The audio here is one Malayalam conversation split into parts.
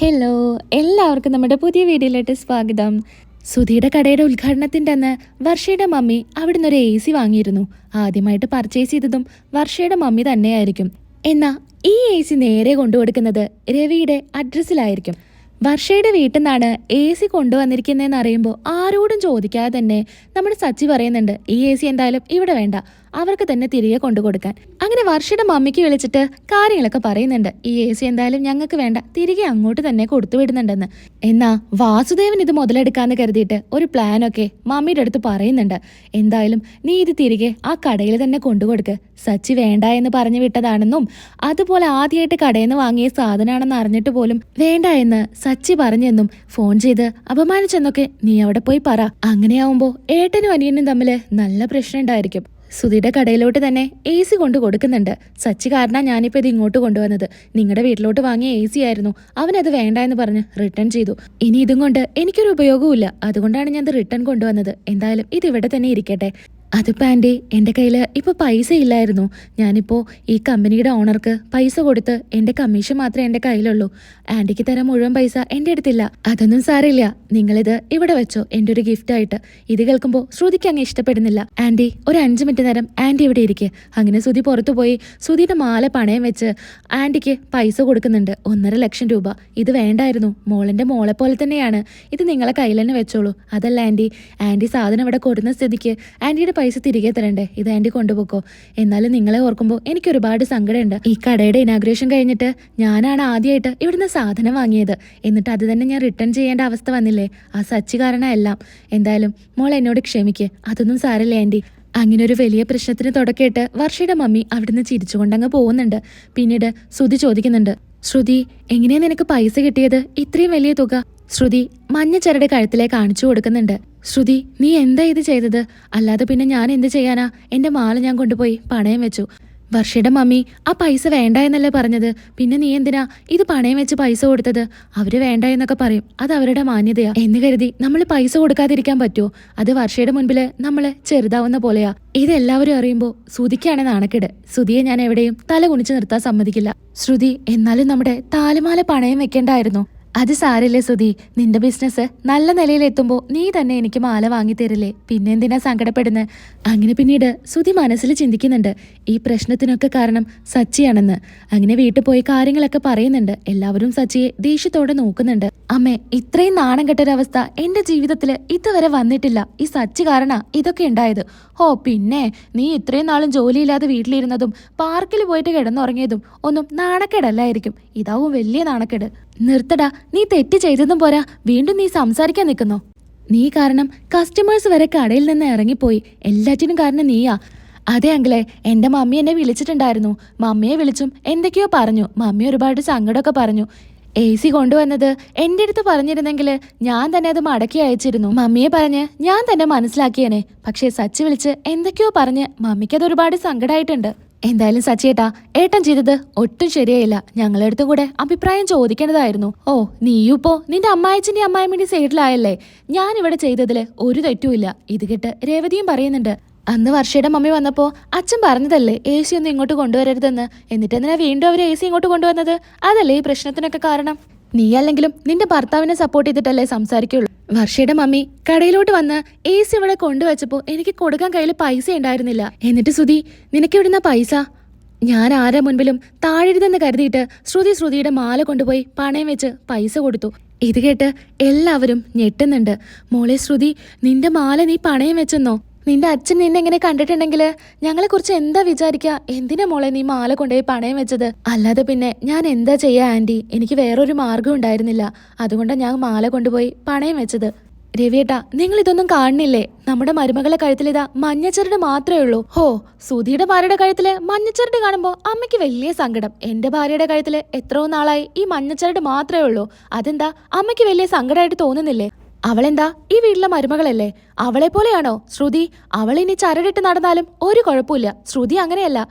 ഹലോ എല്ലാവർക്കും നമ്മുടെ പുതിയ വീഡിയോയിലോട്ട് സ്വാഗതം. സുധിയുടെ കടയുടെ ഉദ്ഘാടനത്തിന്റെ അന്ന് വർഷയുടെ മമ്മി അവിടുന്ന് ഒരു എ സി വാങ്ങിയിരുന്നു. ആദ്യമായിട്ട് പർച്ചേസ് ചെയ്തതും വർഷയുടെ മമ്മി തന്നെയായിരിക്കും. എന്നാൽ ഈ എ സി നേരെ കൊണ്ടുകൊടുക്കുന്നത് രവിയുടെ അഡ്രസ്സിലായിരിക്കും വർഷയുടെ വീട്ടിൽ നിന്നാണ് എ സി കൊണ്ടുവന്നിരിക്കുന്നതെന്ന് അറിയുമ്പോൾ ആരോടും ചോദിക്കാതെ തന്നെ നമ്മുടെ സച്ചി പറയുന്നുണ്ട് ഈ എ സി എന്തായാലും ഇവിടെ വേണ്ട. അവർക്ക് തന്നെ തിരികെ കൊണ്ടു കൊടുക്കാൻ അങ്ങനെ വർഷയുടെ മമ്മിക്ക് വിളിച്ചിട്ട് കാര്യങ്ങളൊക്കെ പറയുന്നുണ്ട്. ഈ എ സി എന്തായാലും ഞങ്ങൾക്ക് വേണ്ട. തിരികെ അങ്ങോട്ട് തന്നെ കൊടുത്തു വിടുന്നുണ്ടെന്ന്. എന്നാ വാസുദേവൻ ഇത് മുതലെടുക്കാന്ന് കരുതിയിട്ട് ഒരു പ്ലാനൊക്കെ മമ്മിയുടെ അടുത്ത് പറയുന്നുണ്ട്. എന്തായാലും നീ ഇത് തിരികെ ആ കടയിൽ തന്നെ കൊണ്ടുകൊടുക്ക്. സച്ചി വേണ്ട എന്ന് പറഞ്ഞു വിട്ടതാണെന്നും അതുപോലെ ആദ്യമായിട്ട് കടയിൽ നിന്ന് വാങ്ങിയ സാധനമാണെന്ന് അറിഞ്ഞിട്ട് പോലും വേണ്ട എന്ന് സച്ചി പറഞ്ഞെന്നും ഫോൺ ചെയ്ത് അപമാനിച്ചെന്നൊക്കെ നീ അവിടെ പോയി പറ. അങ്ങനെയാവുമ്പോ ഏട്ടനും അനിയനും തമ്മിൽ നല്ല പ്രശ്നം ഉണ്ടായിരിക്കും. സുധിയുടെ കടയിലോട്ട് തന്നെ എ സി കൊണ്ട് കൊടുക്കുന്നുണ്ട്. സച്ചി കാരണം ഞാനിപ്പോൾ ഇത് ഇങ്ങോട്ട് കൊണ്ടുവന്നത്. നിങ്ങളുടെ വീട്ടിലോട്ട് വാങ്ങിയ എ സി ആയിരുന്നു. അവനത് വേണ്ട എന്ന് പറഞ്ഞ് റിട്ടേൺ ചെയ്തു. ഇനി ഇതും കൊണ്ട് എനിക്കൊരു ഉപയോഗവുമില്ല. അതുകൊണ്ടാണ് ഞാൻ ഇത് റിട്ടേൺ കൊണ്ടുവന്നത്. എന്തായാലും ഇത് ഇവിടെ തന്നെ ഇരിക്കട്ടെ. അതിപ്പോ ആന്റി എന്റെ കയ്യിൽ ഇപ്പോൾ പൈസ ഇല്ലായിരുന്നു. ഞാനിപ്പോൾ ഈ കമ്പനിയുടെ ഓണർക്ക് പൈസ കൊടുത്ത് എന്റെ കമ്മീഷൻ മാത്രമേ എന്റെ കയ്യിലുള്ളൂ. ആന്റിക്ക് തരാൻ മുഴുവൻ പൈസ എന്റെ അടുത്തില്ല. അതൊന്നും സാരമില്ല. നിങ്ങളിത് ഇവിടെ വെച്ചോ എന്റെ ഒരു ഗിഫ്റ്റായിട്ട് ഇത് കേൾക്കുമ്പോൾ ശ്രുതിക്ക് അങ്ങ് ഇഷ്ടപ്പെടുന്നില്ല. ആന്റി ഒരു അഞ്ച് മിനിറ്റ് നേരം ആന്റി ഇവിടെ ഇരിക്കെ. അങ്ങനെ ശ്രുതി പുറത്തു പോയി ശ്രുതിയുടെ മാല പണയം വെച്ച് ആന്റിക്ക് പൈസ കൊടുക്കുന്നുണ്ട്. ഒന്നര ലക്ഷം രൂപ. ഇത് വേണ്ടായിരുന്നു. മോളിന്റെ മോളെ പോലെ തന്നെയാണ്. ഇത് നിങ്ങളെ കയ്യിൽ തന്നെ വെച്ചോളൂ. അതല്ല ആന്റി ആന്റി സാധനം ഇവിടെ കൊടുക്കുന്ന സ്ഥിതിക്ക് ആന്റിയുടെ പൈസ തിരികെ തരണ്ടേ? ഇത് ആന്റി കൊണ്ടുപോക്കോ. എന്നാലും നിങ്ങളെ ഓർക്കുമ്പോൾ എനിക്ക് ഒരുപാട് സങ്കടമുണ്ട്. ഈ കടയുടെ ഇനാഗ്രേഷൻ കഴിഞ്ഞിട്ട് ഞാനാണ് ആദ്യമായിട്ട് ഇവിടുന്ന് സാധനം വാങ്ങിയത്. എന്നിട്ട് അത് തന്നെ ഞാൻ റിട്ടേൺ ചെയ്യേണ്ട അവസ്ഥ വന്നില്ലേ? ആ സച്ചി കാരണം എല്ലാം. എന്തായാലും മോൾ എന്നോട് ക്ഷമിക്ക്. അതൊന്നും സാരല്ലേ ആന്റി അങ്ങനെ ഒരു വലിയ പ്രശ്നത്തിന് തുടക്കമിട്ട് വർഷയുടെ മമ്മി അവിടുന്ന് ചിരിച്ചുകൊണ്ടങ്ങ് പോകുന്നുണ്ട്. പിന്നീട് ശ്രുതി ചോദിക്കുന്നുണ്ട് ശ്രുതി എങ്ങനെയാ നിനക്ക് പൈസ കിട്ടിയത്? ഇത്രയും വലിയ തുക? ശ്രുതി മഞ്ഞ ചരട് കഴുത്തിലെ കാണിച്ചു കൊടുക്കുന്നുണ്ട്. ശ്രുതി നീ എന്താ ഇത് ചെയ്തത്? അല്ലാതെ പിന്നെ ഞാൻ എന്ത് ചെയ്യാനാ? എന്റെ മാല ഞാൻ കൊണ്ടുപോയി പണയം വെച്ചു. വർഷയുടെ മമ്മി ആ പൈസ വേണ്ട എന്നല്ലേ പറഞ്ഞത്? പിന്നെ നീ എന്തിനാ ഇത് പണയം വെച്ച് പൈസ കൊടുത്തത്? അവർ വേണ്ട എന്നൊക്കെ പറയും. അത് അവരുടെ മാന്യതയാ. എന്ന് കരുതി നമ്മൾ പൈസ കൊടുക്കാതിരിക്കാൻ പറ്റുമോ അത് വർഷയുടെ മുൻപിൽ നമ്മൾ ചെറുതാവുന്ന പോലെയാ. ഇത് എല്ലാവരും അറിയുമ്പോൾ ശ്രുതിക്കാണ് നാണക്കേട്. ശ്രുതിയെ ഞാൻ എവിടെയും തല കുനിച്ച് നിർത്താൻ സമ്മതിക്കില്ല. ശ്രുതി എന്നാലും നമ്മുടെ താലുമാല പണയം വെക്കേണ്ടായിരുന്നു. അത് സാരല്ലേ സുധി. നിന്റെ ബിസിനസ് നല്ല നിലയിലെത്തുമ്പോൾ നീ തന്നെ എനിക്ക് മാല വാങ്ങി തരില്ലേ? പിന്നെ എന്തിനാ സങ്കടപ്പെടുന്നത് അങ്ങനെ പിന്നീട് സുധി മനസ്സിൽ ചിന്തിക്കുന്നുണ്ട്. ഈ പ്രശ്നത്തിനൊക്കെ കാരണം സച്ചിയാണെന്ന്. അങ്ങനെ വീട്ടിൽ പോയി കാര്യങ്ങളൊക്കെ പറയുന്നുണ്ട്. എല്ലാവരും സച്ചിയെ ദേഷ്യത്തോടെ നോക്കുന്നുണ്ട്. അമ്മേ ഇത്രയും നാണം കെട്ടൊരവസ്ഥ എന്റെ ജീവിതത്തിൽ ഇതുവരെ വന്നിട്ടില്ല. ഈ സച്ചി കാരണ ഇതൊക്കെ ഉണ്ടായത്. ഓ പിന്നെ നീ ഇത്രയും നാളും ജോലിയില്ലാതെ വീട്ടിലിരുന്നതും പാർക്കിൽ പോയിട്ട് കിടന്നുറങ്ങിയതും ഒന്നും നാണക്കേടല്ലായിരിക്കും. ഇതാവും വലിയ നാണക്കേട്. നിർത്തടാ നീ തെറ്റ് ചെയ്തതും പോരാ. വീണ്ടും നീ സംസാരിക്കാൻ നിൽക്കുന്നോ. നീ കാരണം കസ്റ്റമേഴ്സ് വരെ കടയിൽ നിന്ന് ഇറങ്ങിപ്പോയി. എല്ലാറ്റിനും കാരണം നീയാ. അതെ അങ്കിളെ എന്റെ മമ്മി എന്നെ വിളിച്ചിട്ടുണ്ടായിരുന്നു. മമ്മിയെ വിളിച്ചും എന്തൊക്കെയോ പറഞ്ഞു. മമ്മി ഒരുപാട് സങ്കടമൊക്കെ പറഞ്ഞു. എ സി കൊണ്ടുവന്നത് എന്റെ അടുത്ത് പറഞ്ഞിരുന്നെങ്കിൽ ഞാൻ തന്നെ അത് മടക്കി അയച്ചിരുന്നു. മമ്മിയെ പറഞ്ഞ് ഞാൻ തന്നെ മനസ്സിലാക്കിയേനെ. പക്ഷേ സച്ചി വിളിച്ച് എന്തൊക്കെയോ പറഞ്ഞ് മമ്മിക്കത് ഒരുപാട് സങ്കടമായിട്ടുണ്ട് എന്തായാലും സച്ചിയേട്ടാ ഏട്ടൻ ചെയ്തത് ഒട്ടും ശരിയായില്ല. ഞങ്ങളടുത്തും കൂടെ അഭിപ്രായം ചോദിക്കേണ്ടതായിരുന്നു. ഓ നീയും ഇപ്പോ നിന്റെ അമ്മായച്ചന്റെ അമ്മായിമ്മന്റെ സൈഡിലായല്ലേ? ഞാൻ ഇവിടെ ചെയ്തതിൽ ഒരു തെറ്റുമില്ല ഇത് കേട്ട് രേവതിയും പറയുന്നുണ്ട് അന്ന് വർഷയുടെ മമ്മി വന്നപ്പോ അച്ഛൻ പറഞ്ഞതല്ലേ എ സി ഒന്നും ഇങ്ങോട്ട് കൊണ്ടുവരരുതെന്ന്? എന്നിട്ട് എന്തിനാ വീണ്ടും അവർ എ സി ഇങ്ങോട്ട് കൊണ്ടുവന്നത്? അതല്ലേ ഈ പ്രശ്നത്തിനൊക്കെ കാരണം? നീ അല്ലെങ്കിലും നിന്റെ ഭർത്താവിനെ സപ്പോർട്ട് ചെയ്തിട്ടല്ലേ സംസാരിക്കുള്ളൂ. വർഷയുടെ മമ്മി കടയിലോട്ട് വന്ന് എ സി ഇവിടെ കൊണ്ടുവച്ചപ്പോ എനിക്ക് കൊടുക്കാൻ കയ്യിൽ പൈസ ഉണ്ടായിരുന്നില്ല. എന്നിട്ട് സുധി നിനക്ക് ഇവിടുന്ന പൈസ? ഞാൻ ആരുടെ മുൻപിലും താഴരുതെന്ന് കരുതിയിട്ട് ശ്രുതി ശ്രുതിയുടെ മാല കൊണ്ടുപോയി പണയം വെച്ച് പൈസ കൊടുത്തു. ഇത് കേട്ട് എല്ലാവരും ഞെട്ടുന്നുണ്ട്. മോളെ ശ്രുതി നിന്റെ മാല നീ പണയം വെച്ചെന്നോ? നിന്റെ അച്ഛൻ നിന്നെ എങ്ങനെ കണ്ടിട്ടുണ്ടെങ്കിൽ ഞങ്ങളെ കുറിച്ച് എന്താ വിചാരിക്കുക എന്തിനാ മോളെ നീ മാല കൊണ്ടുപോയി പണയം വെച്ചത്? അല്ലാതെ പിന്നെ ഞാൻ എന്താ ചെയ്യാ ആന്റി? എനിക്ക് വേറൊരു മാർഗം ഉണ്ടായിരുന്നില്ല. അതുകൊണ്ടാണ് ഞാൻ മാല കൊണ്ടുപോയി പണയം വെച്ചത്. രവിയേട്ടാ നിങ്ങൾ ഇതൊന്നും കാണുന്നില്ലേ? നമ്മുടെ മരുമകളെ കഴുത്തിലിതാ മഞ്ഞച്ചരട് മാത്രമേ ഉള്ളൂ. ഹോ സുധിയുടെ ഭാര്യയുടെ കഴുത്തിൽ മഞ്ഞച്ചരട് കാണുമ്പോ അമ്മയ്ക്ക് വലിയ സങ്കടം. എന്റെ ഭാര്യയുടെ കഴുത്തിൽ എത്രയോ നാളായി ഈ മഞ്ഞച്ചരട് മാത്രമേ ഉള്ളൂ. അതെന്താ? അമ്മയ്ക്ക് വലിയ സങ്കടമായിട്ട് തോന്നുന്നില്ലേ? അവളെന്താ? ഈ വീട്ടിലെ മരുമകളല്ലേ? അവളെ പോലെയാണോ ശ്രുതി അവൾ ഇനി ചരടിട്ട് നടന്നാലും ഒരു കുഴപ്പമില്ല. ശ്രുതി അങ്ങനെയല്ല.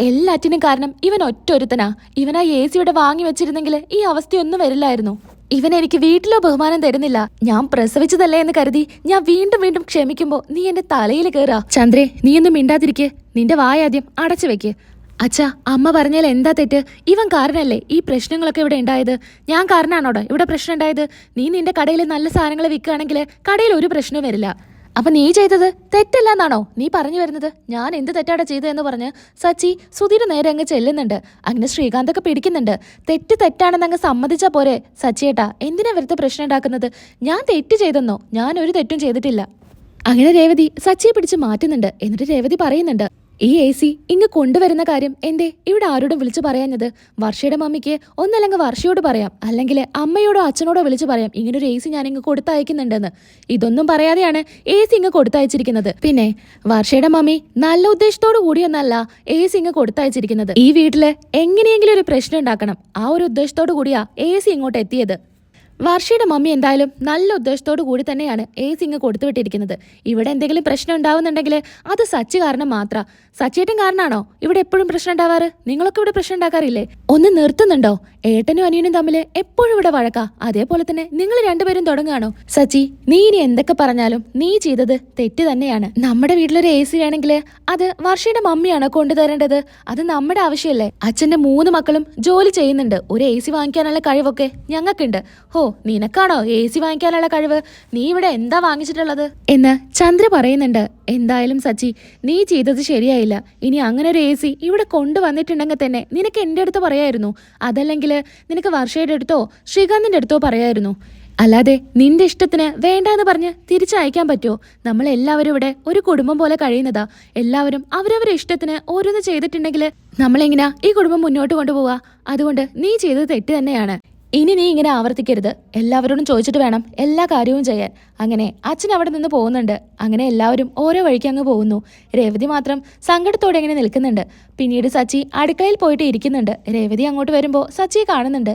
എല്ലാറ്റിനും കാരണം ഇവൻ ഒറ്റൊരുത്തനാ. ഇവനാ എ സിയുടെ വാങ്ങി വെച്ചിരുന്നെങ്കിൽ ഈ അവസ്ഥയൊന്നും വരില്ലായിരുന്നു. ഇവൻ എനിക്ക് വീട്ടിലോ ബഹുമാനം തരുന്നില്ല. ഞാൻ പ്രസവിച്ചതല്ലേ എന്ന് കരുതി ഞാൻ വീണ്ടും വീണ്ടും ക്ഷമിക്കുമ്പോ നീ എന്റെ തലയിൽ കയറാ ചന്ദ്രേ നീ ഒന്നും മിണ്ടാതിരിക്കെ. നിന്റെ വായ ആദ്യം അടച്ചു വെക്ക്. അച്ഛാ അമ്മ പറഞ്ഞാൽ എന്താ തെറ്റ്? ഇവൻ കാരണല്ലേ ഈ പ്രശ്നങ്ങളൊക്കെ ഇവിടെ ഉണ്ടായത്? ഞാൻ കാരണമാണോടോ ഇവിടെ പ്രശ്നം ഉണ്ടായത്? നീ നിന്റെ കടയിൽ നല്ല സാധനങ്ങൾ വിൽക്കുകയാണെങ്കിൽ കടയിൽ ഒരു പ്രശ്നവും വരില്ല. അപ്പൊ നീ ചെയ്തത് തെറ്റല്ല എന്നാണോ നീ പറഞ്ഞു വരുന്നത്? ഞാൻ എന്ത് തെറ്റാടാ ചെയ്തതെന്ന് പറഞ്ഞ് സച്ചി സുധീര് നേരെ അങ്ങ് ചെല്ലുന്നുണ്ട്. അങ്ങനെ ശ്രീകാന്തൊക്കെ പിടിക്കുന്നുണ്ട്. തെറ്റ് തെറ്റാണെന്ന് അങ്ങ് സമ്മതിച്ചാ പോരെ. സച്ചിയേട്ടാ എന്തിനാ വെറുതെ പ്രശ്നം ഉണ്ടാക്കുന്നത്? ഞാൻ തെറ്റ് ചെയ്തെന്നോ? ഞാൻ ഒരു തെറ്റും ചെയ്തിട്ടില്ല. അങ്ങനെ രേവതി സച്ചിയെ പിടിച്ച് മാറ്റുന്നുണ്ട്. എന്നിട്ട് രേവതി പറയുന്നുണ്ട്. ഈ എ സി ഇങ്ങ് കൊണ്ടുവരുന്ന കാര്യം എന്തേ? ഇവിടെ ആരോടും വിളിച്ചു പറയാഞ്ഞത്. വർഷയുടെ മമ്മിക്ക് ഒന്നല്ലെങ്കിൽ വർഷയോട് പറയാം. അല്ലെങ്കിൽ അമ്മയോടോ അച്ഛനോടോ വിളിച്ചു പറയാം. ഇങ്ങനൊരു എ സി ഞാൻ ഇങ്ങ് കൊടുത്തയക്കുന്നുണ്ടെന്ന്. ഇതൊന്നും പറയാതെയാണ് എ സി ഇങ്ങ് കൊടുത്തയച്ചിരിക്കുന്നത്. പിന്നെ വർഷയുടെ മമ്മി നല്ല ഉദ്ദേശത്തോടു കൂടിയൊന്നല്ല എ സി ഇങ്ങ് കൊടുത്തയച്ചിരിക്കുന്നത്. ഈ വീട്ടിൽ എങ്ങനെയെങ്കിലും ഒരു പ്രശ്നം ഉണ്ടാക്കണം. ആ ഒരു ഉദ്ദേശത്തോടു കൂടിയാ എ സി ഇങ്ങോട്ട് എത്തിയത് വർഷയുടെ മമ്മി എന്തായാലും നല്ല ഉദ്ദേശത്തോടു കൂടി തന്നെയാണ് എ സിങ് കൊടുത്തുവിട്ടിരിക്കുന്നത്. ഇവിടെ എന്തെങ്കിലും പ്രശ്നം ഉണ്ടാവുന്നുണ്ടെങ്കിൽ അത് സച്ചി കാരണം മാത്ര. സച്ചിയേട്ടൻ കാരണാണോ ഇവിടെ എപ്പോഴും പ്രശ്നം ഉണ്ടാവാറ്? നിങ്ങളൊക്കെ ഇവിടെ പ്രശ്നം ഉണ്ടാക്കാറില്ലേ? ഒന്ന് നിർത്തുന്നുണ്ടോ? ഏട്ടനും അനിയനും തമ്മിൽ എപ്പോഴും ഇവിടെ വഴക്കാ. അതേപോലെ തന്നെ നിങ്ങൾ രണ്ടുപേരും തുടങ്ങുകയാണോ? സച്ചി നീ ഇനി എന്തൊക്കെ പറഞ്ഞാലും നീ ചെയ്തത് തെറ്റ് തന്നെയാണ്. നമ്മുടെ വീട്ടിലൊരു എ സി വേണമെങ്കിൽ അത് വർഷയുടെ മമ്മിയാണോ കൊണ്ടുതരേണ്ടത്? അത് നമ്മുടെ ആവശ്യമല്ലേ? അച്ഛന്റെ മൂന്ന് മക്കളും ജോലി ചെയ്യുന്നുണ്ട്. ഒരു എ സി വാങ്ങിക്കാനുള്ള കഴിവൊക്കെ ഞങ്ങൾക്കുണ്ട്. ഹോ നിനക്കാണോ എ സി വാങ്ങിക്കാനുള്ള കഴിവ്? നീ ഇവിടെ എന്താ വാങ്ങിച്ചിട്ടുള്ളത്? എന്ന് ചന്ദ്ര പറയുന്നുണ്ട്. എന്തായാലും സച്ചി നീ ചെയ്തത് ശരിയായില്ല. ഇനി അങ്ങനെ ഒരു എ സി ഇവിടെ കൊണ്ടുവന്നിട്ടുണ്ടെങ്കിൽ തന്നെ നിനക്ക് എന്റെ അടുത്ത് പറയായിരുന്നു. അതല്ലെങ്കിൽ നിനക്ക് വർഷയുടെ അടുത്തോ ശ്രീകാന്തിന്റെ അടുത്തോ പറയായിരുന്നു. അല്ലാതെ നിന്റെ ഇഷ്ടത്തിന് വേണ്ടാന്ന് പറഞ്ഞ് തിരിച്ചയക്കാൻ പറ്റുമോ? നമ്മൾ എല്ലാവരും ഇവിടെ ഒരു കുടുംബം പോലെ കഴിയുന്നതാ. എല്ലാവരും അവരവരുടെ ഇഷ്ടത്തിന് ഓരോന്ന് ചെയ്തിട്ടുണ്ടെങ്കിൽ നമ്മളെങ്ങനെയാ ഈ കുടുംബം മുന്നോട്ട് കൊണ്ടുപോവാ അതുകൊണ്ട് നീ ചെയ്തത് തെറ്റ് തന്നെയാണ്. ഇനി നീ ഇങ്ങനെ ആവർത്തിക്കരുത്. എല്ലാവരോടും ചോദിച്ചിട്ട് വേണം എല്ലാ കാര്യവും ചെയ്യാൻ. അങ്ങനെ അച്ഛൻ അവിടെ നിന്ന് പോകുന്നുണ്ട്. അങ്ങനെ എല്ലാവരും ഓരോ വഴിക്ക് അങ്ങ് പോകുന്നു. രേവതി മാത്രം സങ്കടത്തോടെ ഇങ്ങനെ നിൽക്കുന്നുണ്ട്. പിന്നീട് സച്ചി അടുക്കളയിൽ പോയിട്ട് ഇരിക്കുന്നുണ്ട്. രേവതി അങ്ങോട്ട് വരുമ്പോൾ സച്ചിയെ കാണുന്നുണ്ട്.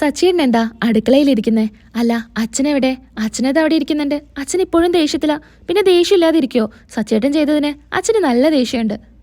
സച്ചിൻ എന്താ അടുക്കളയിൽ ഇരിക്കുന്നേ? അല്ല അച്ഛനെവിടെ അച്ഛനത് അവിടെ ഇരിക്കുന്നുണ്ട്? അച്ഛൻ ഇപ്പോഴും ദേഷ്യത്തില. പിന്നെ ദേഷ്യമില്ലാതിരിക്കോ? സച്ചേട്ടൻ ചെയ്തതിന് അച്ഛന് നല്ല ദേഷ്യമുണ്ട്.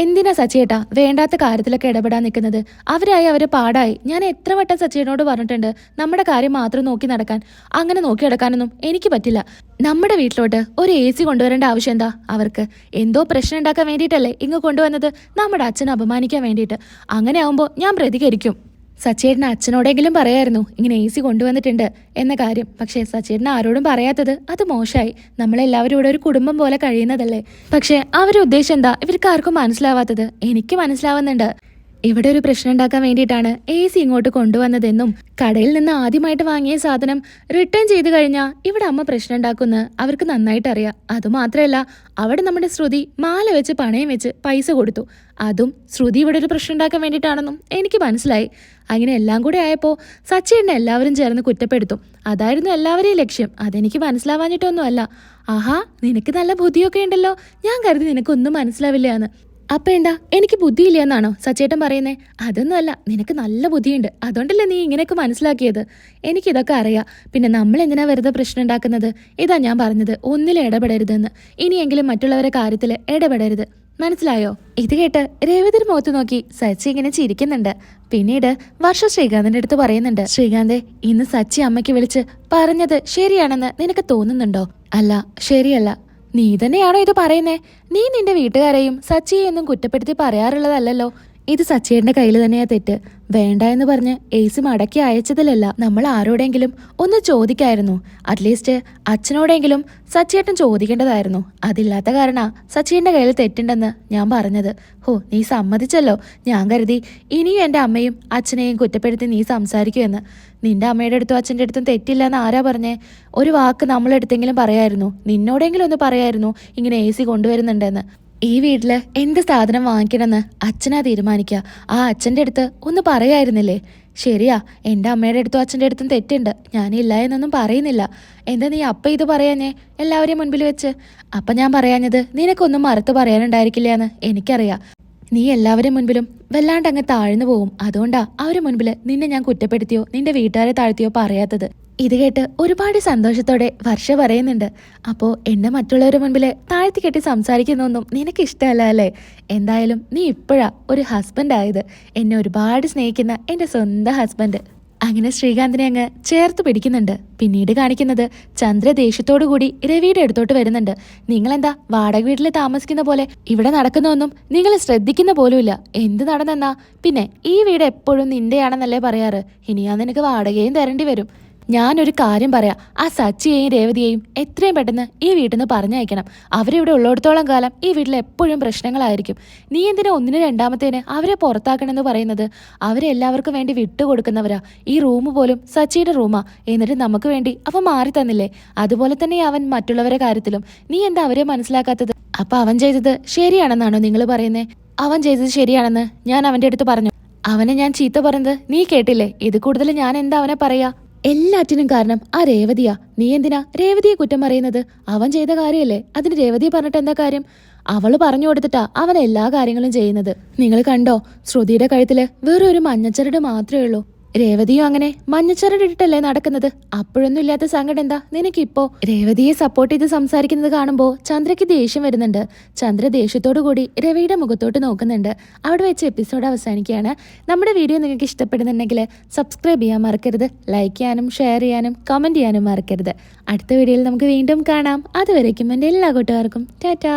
എന്തിനാ സച്ചിയേട്ടാ വേണ്ടാത്ത കാര്യത്തിലൊക്കെ ഇടപെടാൻ നിൽക്കുന്നത്? അവരായി അവരെ പാടായി. ഞാൻ എത്ര വട്ടം സച്ചിയേട്ടനോട് പറഞ്ഞിട്ടുണ്ട് നമ്മുടെ കാര്യം മാത്രം നോക്കി നടക്കാൻ. അങ്ങനെ നോക്കി നടക്കാനൊന്നും എനിക്ക് പറ്റില്ല. നമ്മുടെ വീട്ടിലോട്ട് ഒരു എ സി കൊണ്ടുവരേണ്ട ആവശ്യം എന്താ? അവർക്ക് എന്തോ പ്രശ്നം ഉണ്ടാക്കാൻ വേണ്ടിയിട്ടല്ലേ ഇങ്ങ് കൊണ്ടുവന്നത്? നമ്മുടെ അച്ഛനെ അപമാനിക്കാൻ വേണ്ടിയിട്ട്. അങ്ങനെ ആവുമ്പോൾ ഞാൻ പ്രതികരിക്കും. സച്ചേട്ടന് അച്ഛനോടെങ്കിലും പറയായിരുന്നു ഇങ്ങനെ എ സി കൊണ്ടുവന്നിട്ടുണ്ട് എന്ന കാര്യം. പക്ഷേ സച്ചേട്ടൻ ആരോടും പറയാത്തത് അത് മോശമായി. നമ്മളെല്ലാവരും ഇവിടെ ഒരു കുടുംബം പോലെ കഴിയുന്നതല്ലേ? പക്ഷേ അവരുടെ ഉദ്ദേശം എന്താ? ഇവർക്ക് ആർക്കും മനസ്സിലാവാത്തത്. എനിക്ക് മനസ്സിലാവുന്നുണ്ട്. ഇവിടെ ഒരു പ്രശ്നം ഉണ്ടാക്കാൻ വേണ്ടിയിട്ടാണ് എ സി ഇങ്ങോട്ട് കൊണ്ടുവന്നതെന്നും കടയിൽ നിന്ന് ആദ്യമായിട്ട് വാങ്ങിയ സാധനം റിട്ടേൺ ചെയ്തു കഴിഞ്ഞാൽ ഇവിടെ അമ്മ പ്രശ്നം ഉണ്ടാക്കുമെന്ന് അവർക്ക് നന്നായിട്ട് അറിയാം. അതുമാത്രമല്ല അവിടെ നമ്മുടെ ശ്രുതി മാല വെച്ച് പണയം വെച്ച് പൈസ കൊടുത്തു. അതും ശ്രുതി ഇവിടെ ഒരു പ്രശ്നം ഉണ്ടാക്കാൻ വേണ്ടിയിട്ടാണെന്നും എനിക്ക് മനസ്സിലായി. അങ്ങനെ എല്ലാം കൂടെ ആയപ്പോൾ സച്ചിനെ എല്ലാവരും ചേർന്ന് കുറ്റപ്പെടുത്തും. അതായിരുന്നു എല്ലാവരെയും ലക്ഷ്യം. അതെനിക്ക് മനസ്സിലാവാഞ്ഞിട്ടൊന്നുമല്ല. ആഹാ നിനക്ക് നല്ല ബുദ്ധിയൊക്കെ ഉണ്ടല്ലോ. ഞാൻ കരുതി നിനക്കൊന്നും മനസ്സിലാവില്ല എന്ന്. അപ്പൊ എന്താ എനിക്ക് ബുദ്ധിയില്ല എന്നാണോ സച്ചേട്ടൻ പറയുന്നേ? അതൊന്നുമല്ല നിനക്ക് നല്ല ബുദ്ധിയുണ്ട്. അതുകൊണ്ടല്ലേ നീ ഇങ്ങനെയൊക്കെ മനസ്സിലാക്കിയത്? എനിക്കിതൊക്കെ അറിയാം. പിന്നെ നമ്മൾ എന്തിനാ വെറുതെ പ്രശ്നം ഉണ്ടാക്കുന്നത്? ഇതാ ഞാൻ പറഞ്ഞത് ഒന്നിലും ഇടപെടരുതെന്ന്. ഇനിയെങ്കിലും മറ്റുള്ളവരെ കാര്യത്തിൽ ഇടപെടരുത്. മനസ്സിലായോ? ഇത് കേട്ട് രേവതിയുടെ മുഖത്ത് നോക്കി സച്ചി ഇങ്ങനെ ചിരിക്കുന്നുണ്ട്. പിന്നീട് വർഷ ശ്രീകാന്തിന്റെ അടുത്ത് പറയുന്നുണ്ട് ശ്രീകാന്തെ ഇന്ന് സച്ചി അമ്മയ്ക്ക് വിളിച്ച് പറഞ്ഞത് ശരിയാണെന്ന് നിനക്ക് തോന്നുന്നുണ്ടോ? അല്ല ശരിയല്ല. നീ തന്നെയാണോ ഇത് പറയുന്നേ? നീ നിന്റെ വീട്ടുകാരെയും സച്ചിയെയൊന്നും കുറ്റപ്പെടുത്തി പറയാറുള്ളതല്ലല്ലോ. ഇത് സച്ചിയുടെ കയ്യിൽ തന്നെയാ തെറ്റ്. വേണ്ട എന്ന് പറഞ്ഞ് എയ്സി മടക്കി അയച്ചതിലല്ല നമ്മൾ ആരോടെങ്കിലും ഒന്ന് ചോദിക്കായിരുന്നു. അറ്റ്ലീസ്റ്റ് അച്ഛനോടെങ്കിലും സച്ചിയേട്ടൻ ചോദിക്കേണ്ടതായിരുന്നു. അതില്ലാത്ത കാരണ സച്ചിയുടെ കയ്യിൽ തെറ്റുണ്ടെന്ന് ഞാൻ പറഞ്ഞത്. ഹോ നീ സമ്മതിച്ചല്ലോ. ഞാൻ കരുതി ഇനിയും എന്റെ അമ്മയും അച്ഛനെയും കുറ്റപ്പെടുത്തി നീ സംസാരിക്കുമെന്ന്. നിന്റെ അമ്മയുടെ അടുത്തും അച്ഛന്റെ അടുത്തും തെറ്റില്ല എന്ന് ആരാ പറഞ്ഞേ? ഒരു വാക്ക് നമ്മളെടുത്തെങ്കിലും പറയായിരുന്നു. നിന്നോടെങ്കിലും ഒന്ന് പറയായിരുന്നു ഇങ്ങനെ എ സി കൊണ്ടുവരുന്നുണ്ടെന്ന്. ഈ വീട്ടിൽ എന്ത് സാധനം വാങ്ങിക്കണമെന്ന് അച്ഛനാ തീരുമാനിക്കുക. ആ അച്ഛന്റെ അടുത്ത് ഒന്ന് പറയായിരുന്നില്ലേ? ശരിയാ എന്റെ അമ്മയുടെ അടുത്തും അച്ഛന്റെ അടുത്തും തെറ്റുണ്ട്. ഞാനില്ല എന്നൊന്നും പറയുന്നില്ല. എന്താ നീ അപ്പം ഇത് പറയാഞ്ഞേ? എല്ലാവരെയും മുൻപിൽ വെച്ച്. അപ്പം ഞാൻ പറയാഞ്ഞത് നിനക്കൊന്നും മറുത്ത് പറയാനുണ്ടായിരിക്കില്ല എന്ന് എനിക്കറിയാം. നീ എല്ലാവരും മുൻപിലും വല്ലാണ്ട് അങ്ങ് താഴ്ന്നു പോവും. അതുകൊണ്ടാ അവരുടെ മുൻപിൽ നിന്നെ ഞാൻ കുറ്റപ്പെടുത്തിയോ നിന്റെ വീട്ടുകാരെ താഴ്ത്തിയോ പറയാത്തത്. ഇത് കേട്ട് ഒരുപാട് സന്തോഷത്തോടെ വർഷ പറയുന്നുണ്ട്. അപ്പോ എന്നെ മറ്റുള്ളവരുടെ മുൻപിൽ താഴ്ത്തി കെട്ടി സംസാരിക്കുന്നൊന്നും നിനക്ക് ഇഷ്ടമല്ല അല്ലേ? എന്തായാലും നീ ഇപ്പോഴാ ഒരു ഹസ്ബൻഡ് ആയത്. എന്നെ ഒരുപാട് സ്നേഹിക്കുന്ന എന്റെ സ്വന്തം ഹസ്ബൻഡ് അങ്ങനെ ശ്രീകാന്തിനെ അങ്ങ് ചേർത്ത് പിടിക്കുന്നുണ്ട്. പിന്നീട് കാണിക്കുന്നത് ചന്ദ്ര കൂടി രവിയുടെ അടുത്തോട്ട് വരുന്നുണ്ട്. നിങ്ങളെന്താ വാടക വീട്ടിൽ താമസിക്കുന്ന പോലെ? ഇവിടെ നടക്കുന്നൊന്നും നിങ്ങൾ ശ്രദ്ധിക്കുന്ന പോലുമില്ല. എന്ത് നടന്നെന്നാ? പിന്നെ ഈ വീട് എപ്പോഴും നിന്റെയാണെന്നല്ലേ പറയാറ്. ഇനിയാ നിനക്ക് വാടകയും തരേണ്ടി വരും. ഞാനൊരു കാര്യം പറയാം. ആ സച്ചിയെയും രേവതിയെയും എത്രയും പെട്ടെന്ന് ഈ വീട്ടിൽ നിന്ന് പറഞ്ഞയക്കണം. അവരിവിടെ ഉള്ളിടത്തോളം കാലം ഈ വീട്ടിൽ എപ്പോഴും പ്രശ്നങ്ങളായിരിക്കും. നീ എന്തിനാ ഒന്നിന് രണ്ടാമത്തേന് അവരെ പുറത്താക്കണമെന്ന് പറയുന്നത്? അവരെ എല്ലാവർക്കും വേണ്ടി വിട്ടുകൊടുക്കുന്നവരാ. ഈ റൂം പോലും സച്ചിയുടെ റൂമാ. എന്നിട്ട് നമുക്ക് വേണ്ടി അവൻ മാറി തന്നില്ലേ? അതുപോലെ തന്നെ അവൻ മറ്റുള്ളവരെ കാര്യത്തിലും. നീ എന്താ അവരെ മനസ്സിലാക്കാത്തത്? അപ്പൊ അവൻ ചെയ്തത് ശരിയാണെന്നാണോ നിങ്ങൾ പറയുന്നത് അവൻ ചെയ്തത് ശരിയാണെന്ന് ഞാൻ അവന്റെ അടുത്ത് പറഞ്ഞു. അവനെ ഞാൻ ചീത്ത പറഞ്ഞത് നീ കേട്ടില്ലേ? ഇത് കൂടുതൽ ഞാൻ എന്താ അവനെ പറയാ? എല്ലാറ്റിനും കാരണം ആ രേവതിയാ. നീ എന്തിനാ രേവതിയെ കുറ്റം പറയുന്നത്? അവൻ ചെയ്ത കാര്യമല്ലേ? അതിന് രേവതിയെ പറഞ്ഞിട്ട് എന്താ കാര്യം? അവൾ പറഞ്ഞു കൊടുത്തിട്ടാ അവൻ എല്ലാ കാര്യങ്ങളും ചെയ്യുന്നത്. നിങ്ങൾ കണ്ടോ ശ്രുതിയുടെ കഴുത്തിൽ വേറൊരു ഒരു മഞ്ഞച്ചരട് മാത്രമേ ഉള്ളൂ. രേവതിയും അങ്ങനെ മഞ്ഞച്ചരടിട്ടല്ലേ നടക്കുന്നത്? അപ്പോഴൊന്നും ഇല്ലാത്ത സങ്കടം എന്താ? നിനക്കിപ്പോ രേവതിയെ സപ്പോർട്ട് ചെയ്ത് സംസാരിക്കുന്നത് കാണുമ്പോ ചന്ദ്രയ്ക്ക് ദേഷ്യം വരുന്നുണ്ട്. ചന്ദ്ര ദേഷ്യത്തോടു കൂടി രവിയുടെ മുഖത്തോട്ട് നോക്കുന്നുണ്ട്. അവിടെ വെച്ച് എപ്പിസോഡ് അവസാനിക്കുകയാണ്. നമ്മുടെ വീഡിയോ നിങ്ങൾക്ക് ഇഷ്ടപ്പെടുന്നുണ്ടെങ്കിൽ സബ്സ്ക്രൈബ് ചെയ്യാൻ മറക്കരുത് ലൈക്ക് ചെയ്യാനും ഷെയർ ചെയ്യാനും കമന്റ് ചെയ്യാനും മറക്കരുത്. അടുത്ത വീഡിയോയിൽ നമുക്ക് വീണ്ടും കാണാം. അതുവരേക്കും എന്റെ എല്ലാ കൂട്ടുകാർക്കും. ടാറ്റാ.